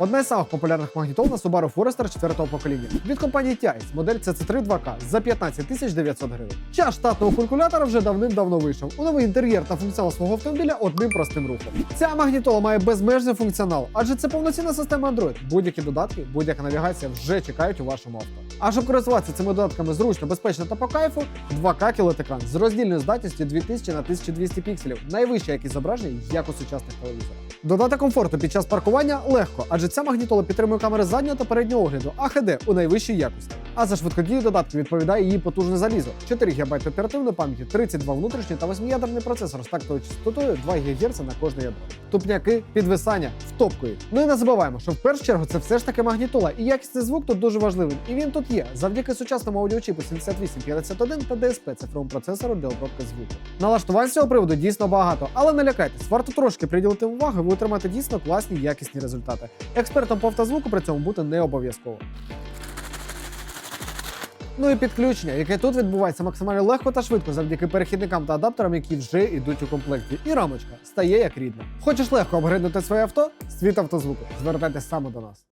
Одна із самих популярних магнітол на Subaru Forester 4-го покоління від компанії TIS, модель CC3 2K за 15 900 гривень. Час штатного калькулятора вже давним-давно вийшов. У новий інтер'єр та функціонал свого автомобіля одним простим рухом. Ця магнітола має безмежний функціонал, адже це повноцінна система Android. Будь-які додатки, будь-яка навігація вже чекають у вашому авто. А щоб користуватися цими додатками зручно, безпечно та по кайфу, 2К кілоекран з роздільною здатністю 2000 на 1200 пікселів, найвища якість зображення, як у сучасних телевізорах. Додати комфорту під час паркування легко, адже ця магнітола підтримує камери заднього та переднього огляду, а ХД у найвищій якості. А за швидкодію додатки відповідає її потужне залізо: 4 ГБ оперативної пам'яті, 32 внутрішні та 8-ядерний процесор з тактовою частотою 2 ГГц на кожне ядро. Тупняки, підвисання, втопкують. Ну і не забуваємо, що в першу чергу це все ж таки магнітола, і якісний звук тут дуже важливий. І він тут є завдяки сучасному аудіочіпу 7851 та DSP цифровому процесору для обробки звуку. Налаштувань з цього приводу дійсно багато, але не лякайтесь, варто трошки приділити уваги, ви отримаєте дійсно класні якісні результати. Експертом по автозвуку при цьому бути не обов'язково. Ну і підключення, яке тут відбувається максимально легко та швидко завдяки перехідникам та адаптерам, які вже йдуть у комплекті. І рамочка стає як рідна. Хочеш легко обгринути своє авто? Світ автозвуку. Звертайтесь саме до нас.